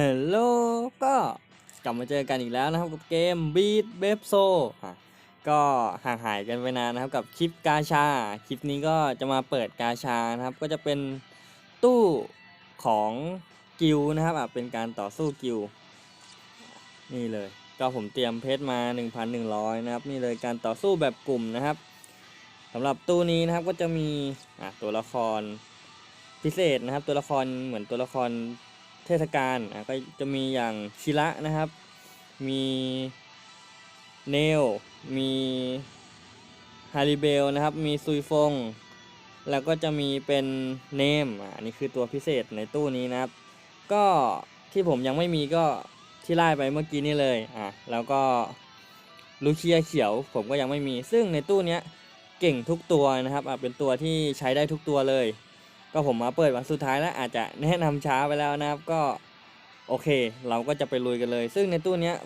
ฮลโหลก็กลับมาเจอกันอีกแล้วนะครับกับเกม Beat b e p s o อะก็ห่างหายกันไปนานนะครับกับคลิปกาชา คลิปนี้ก็จะมาเปิดกาชานะครับ ก็จะเป็นตู้ของกิลนะครับอะเป็นการต่อสู้กิลนี่เลย ก็ผมเตรียมเพชรมา 1,100 นะครับ นี่เลยการต่อสู้แบบกลุ่มนะครับสำหรับตู้นี้นะครับก็จะมีอะตัวละครพิเศษนะครับ ตัวละครเหมือนตัวละคร เทศกาลอะก็จะมีอย่างชิระนะครับ มีเนลมีฮาริเบลนะครับ มีซุยฟง แล้วก็จะมีเป็นเนมอะอันนี้คือตัวพิเศษในตู้นี้นะครับ ก็ที่ผมยังไม่มีก็ที่ไล่ไปเมื่อกี้นี่เลยอะแล้วก็ลูเคียเขียวผมก็ยังไม่มี ซึ่งในตู้เนี้ยเก่งทุกตัวนะครับอะเป็นตัวที่ใช้ได้ทุกตัวเลย ก็ผมมาเปิดวันสุดท้ายแล้วอาจจะแนะนำช้าไปแล้วนะครับ ก็โอเค เราก็จะไปลุยกันเลย ซึ่งในตู้เนี้ย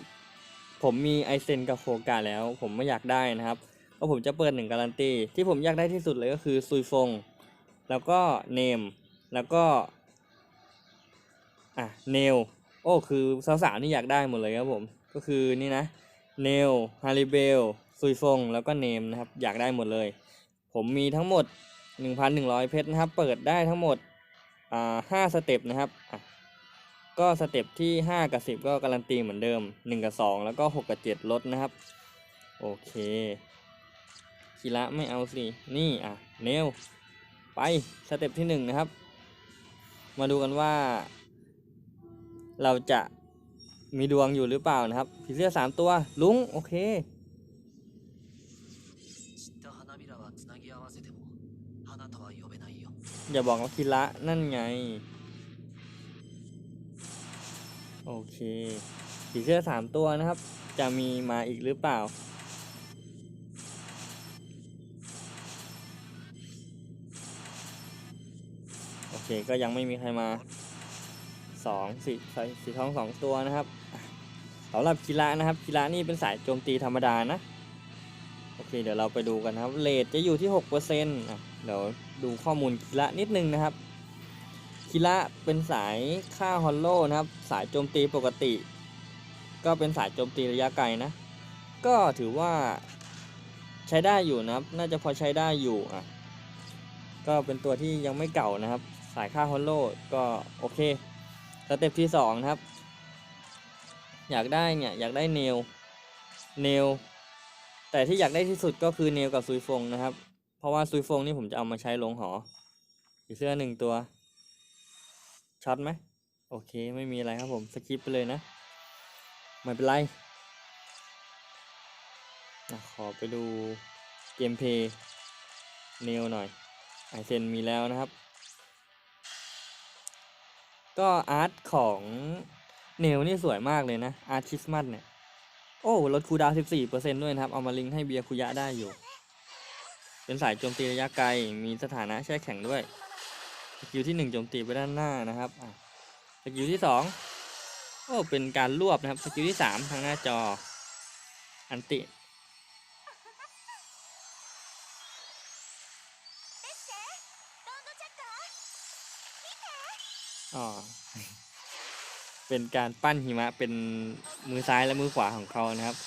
ผมมีไอเซนกับโคกาแล้ว ผมไม่อยากได้นะครับก็ผมจะเปิดหนึ่งการันตีที่ผมอยากได้ที่สุดเลยก็คือซุยฟง แล้วก็เนมแล้วก็อะเนลโอ้คือสาวๆนี่อยากได้หมดเลยครับผมก็คือนี่นะเนลฮาริเบลซุยฟงแล้วก็เนมนะครับอยากได้หมดเลย ผมมีทั้งหมด 1,100 เพชรนะครับ เปิดได้ทั้งหมดอ่าห้าสเต็ปนะครับก็สเต็ปที่ 5 กับ 10 ก็การันตีเหมือนเดิม 1 กับ 2 แล้วก็ 6 กับ 7 ลดนะครับ โอเคคีระไม่เอาสิ นี่อะเนวไปสเต็ปที่ 1 นะครับ มาดูกันว่า เราจะมีดวงอยู่หรือเปล่านะครับผีเสื้อ3 ตัว ลุง โอเค อย่าบอกว่าคีระนั่นไง โอเคผีเสื้อสามตัวนะครับ จะมีมาอีกหรือเปล่า โอเคก็ยังไม่มีใครมาสองสีสีสีทองสองตัวนะครับสำหรับคีระนะครับคีระนี่เป็นสายโจมตีธรรมดานะ โอเค เดี๋ยวเราไปดูกันนะครับเลทจะอยู่ที่หกเปอร์เซ็นต์อะ เดี๋ยวดูข้อมูลคีระนิดนึงนะครับคิระเป็นสายฆ่าฮอลโลนะครับ สายโจมตีปกติ ก็เป็นสายโจมตีระยะไกลนะ ก็ถือว่าใช้ได้อยู่นะครับ น่าจะพอใช้ได้อยู่อะก็เป็นตัวที่ยังไม่เก่านะครับ สายฆ่าฮอลโลก็โอเคสเต็ปที่สองนะครับ อยากได้เนี่ยอยากได้เนลเนลแต่ที่อยากได้ที่สุดก็คือเนลกับซุยฟงนะครับ เพราะว่าซุยฟงนี่ผมจะเอามาใช้ลงหอผีเสื้อหนึ่งตัวช็อตไหมโอเคไม่มีอะไรครับผมสกิปไปเลยนะไม่เป็นไรอะขอไปดูเกมเพย์เนวหน่อยไอเซนมีแล้วนะครับ ก็อาร์ตของเนวนี่สวยมากเลยนะอาร์ตคริสต์มาสเนี่ย โอ้ลดคูดาวน์14%ด้วยนะครับ เอามาลิงก์ให้เบียร์คุยะได้อยู่ เป็นสายโจมตีระยะไกล มีสถานะแช่แข็งด้วยสกิลที่หนึ่งโจมตีไปด้านหน้านะครับสกิลที่สองโอ้เป็นการรวบนะครับสกิลที่สามทางหน้าจอ อันติอ๋อเป็นการปั้นหิมะเป็นมือซ้ายและมือขวาของเขานะครับ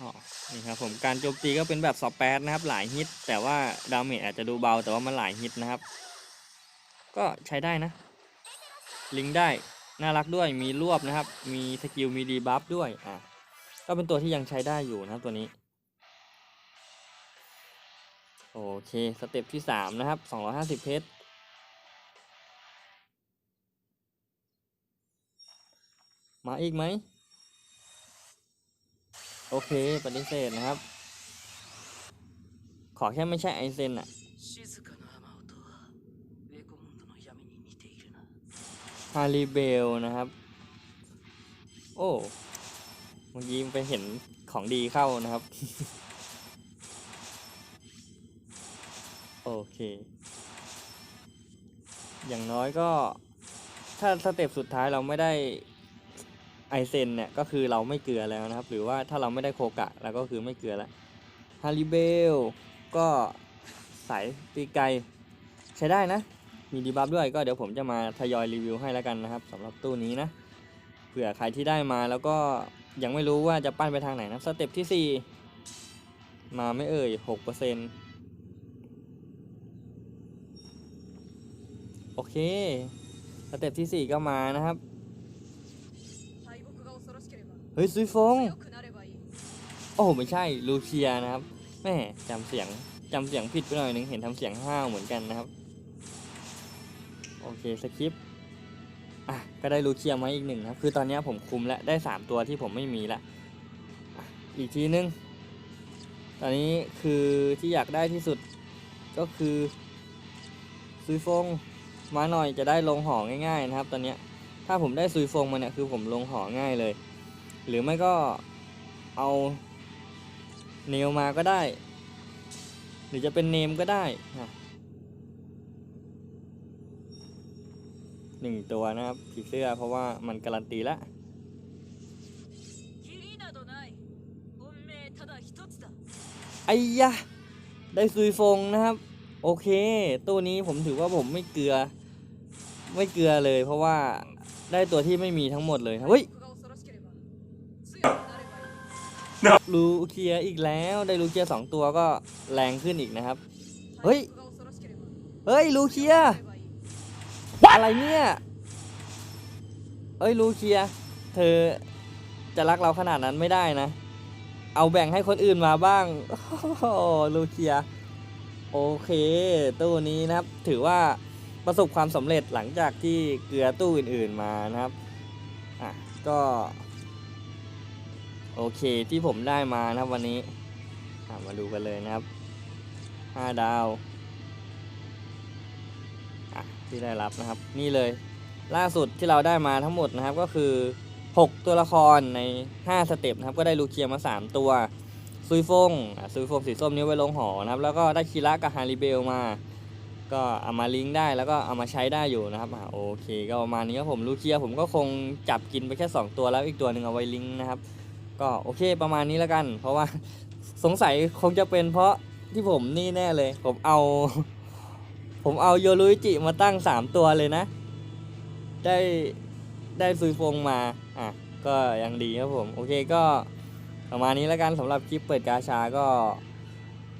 อ๋อนี่ครับผมการโจมตีก็เป็นแบบสอแปดนะครับ หลายฮิต แต่ว่าดาเมจอาจจะดูเบาแต่ว่ามันหลายฮิตนะครับ ก็ใช้ได้นะ ลิงได้น่ารักด้วยมีรวบนะครับ มีสกิลมีดีบัฟด้วยอะก็เป็นตัวที่ยังใช้ได้อยู่นะครับตัวนี้ โอเคสเต็ปที่สามนะครับสองร้อยห้าสิบเพชรมาอีกไหม โอเค ปฏิเสธนะครับ ขอแค่ไม่ใช่ไอเซนอะฮาริเบลนะครับ โอ้เมื่อกี้ไปเห็นของดีเข้านะครับ โอเค อย่างน้อยก็ ถ้าสเต็ปสุดท้ายเราไม่ได้ ไอเซนเนี่ยก็คือเราไม่เกลือแล้วนะครับ หรือว่าถ้าเราไม่ได้โคกะเราก็คือไม่เกลือแล้วฮาริเบลก็สายตีไกลใช้ได้นะ มีดีบัฟด้วยก็เดี๋ยวผมจะมาทยอยรีวิวให้แล้วกันนะครับสำหรับตู้นี้นะเผื่อใครที่ได้มาแล้วก็ยังไม่รู้ว่าจะปั้นไปทางไหนนะสเต็ปที่ 4 มาไม่เอ่ย6%โอเคสเต็ปที่ 4 ก็มานะครับ เฮ้ยซุยฟงโอ้ไม่ใช่ลูเชียนะครับแม่จำเสียงจำเสียงผิดไปหน่อยนึงเห็นทำเสียงห้าวเหมือนกันนะครับ โอเคสคริปอะก็ได้ลูเชียมาอีกหนึ่งครับ คือตอนนี้ผมคุมและได้สามตัวที่ผมไม่มีละอีกทีนึง ตอนนี้คือที่อยากได้ที่สุดก็คือซุยฟงมาหน่อยจะได้ลงหอง่ายๆนะครับ ตอนนี้ถ้าผมได้ซุยฟงมาเนี่ยคือผมลงหอง่ายเลย หรือไม่ก็เอาเนลมาก็ได้ หรือจะเป็นเนมก็ได้นะหนึ่งตัวนะครับผีเสื้อเพราะว่ามันการันตีแล้วไอ้ยะ ได้ซุยฟงนะครับ โอเค ตัวนี้ผมถือว่าผมไม่เกลือ ไม่เกลือเลย เพราะว่าได้ตัวที่ไม่มีทั้งหมดเลยเฮ้ย รูเคียอีกแล้วได้รูเคียสองตัวก็แรงขึ้นอีกนะครับ เฮ้ย เฮ้ยรูเคีย อะไรเนี่ย เอ้ยรูเคีย เธอจะรักเราขนาดนั้นไม่ได้นะ เอาแบ่งให้คนอื่นมาบ้างรูเคีย โอเค ตู้นี้นะครับ ถือว่าประสบความสำเร็จหลังจากที่เกลือตู้อื่น ๆมานะครับ อะ ก็ โอเคที่ผมได้มานะครับวันนี้มาดูกันเลยนะครับ 5 ดาวที่ได้รับนะครับ นี่เลย ล่าสุดที่เราได้มาทั้งหมดนะครับก็คือ 6 ตัวละครใน 5 สเต็ปนะครับก็ได้ลูเคียมา 3 ตัวซุยฟงซุยฟงสีส้มนี้ไว้ลงหอนะครับ แล้วก็ได้คีระกับฮาริเบลมา ก็เอามาลิงก์ได้แล้วก็เอามาใช้ได้อยู่นะครับโอเค ก็ประมาณนี้ครับผมลูเคียผมก็คงจับกินไปแค่ 2 ตัวแล้วอีกตัวหนึ่งเอาไว้ลิงก์นะครับ ก็โอเคประมาณนี้แล้วกัน เพราะว่าสงสัยคงจะเป็นเพราะที่ผมนี่แน่เลย ผมเอา ผมเอาโยรุอิจิมาตั้ง 3 ตัวเลยนะ ได้ได้ซุยฟงมาอะก็ยังดีครับผม โอเคก็ประมาณนี้แล้วกันสำหรับคลิปเปิดกาชาก็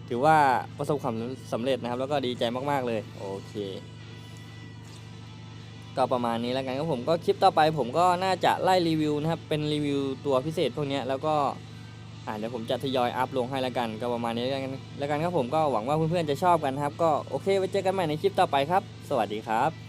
ถือว่าประสบความสำเร็จนะครับ แล้วก็ดีใจมาก ๆ เลย โอเค ก็ประมาณนี้แล้วกันครับผมก็คลิปต่อไปผมก็น่าจะไล่รีวิวนะครับเป็นรีวิวตัวพิเศษพวกนี้แล้วก็อ่าเดี๋ยวผมจะทยอยอัพลงให้แล้วกันก็ประมาณนี้แล้วกันแล้วกันครับผมก็หวังว่าเพื่อนๆจะชอบกันครับ ก็โอเคไว้เจอกันใหม่ในคลิปต่อไปครับ สวัสดีครับ